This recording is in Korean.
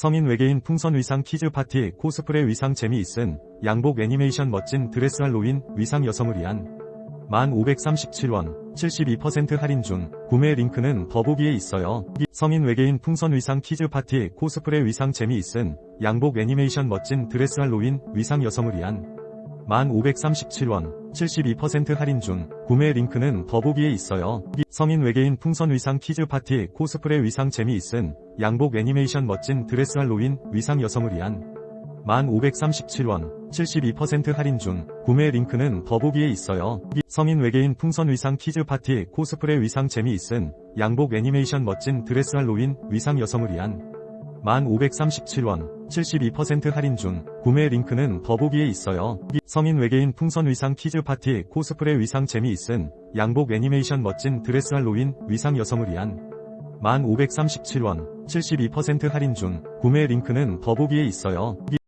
성인 외계인 풍선 의상 키즈 파티 코스프레 의상 재미있은 양복 애니메이션 멋진 드레스 할로윈 위상 여성을 위한 1537원 72% 할인 중 구매 링크는 더보기에 있어요. 성인 외계인 풍선 의상 키즈 파티 코스프레 의상 재미있은 양복 애니메이션 멋진 드레스 할로윈 위상 여성을 위한 1537원 72% 할인 중 구매 링크는 더보기에 있어요. 성인 외계인 풍선 의상 키즈 파티 코스프레 의상 재미있은 양복 애니메이션 멋진 드레스 할로윈 위상 여성을 위한 1537원 72% 할인 중 구매 링크는 더보기에 있어요. 성인 외계인 풍선 의상 키즈 파티 코스프레 의상 재미있은 양복 애니메이션 멋진 드레스 할로윈 위상 여성을 위한 1537원 72% 할인 중 구매 링크는 더보기에 있어요. 성인 외계인 풍선 의상 키즈 파티 코스프레 의상 재미있은 양복 애니메이션 멋진 드레스 할로윈 위상 여성을 위한 1537원 72% 할인 중 구매 링크는 더보기에 있어요.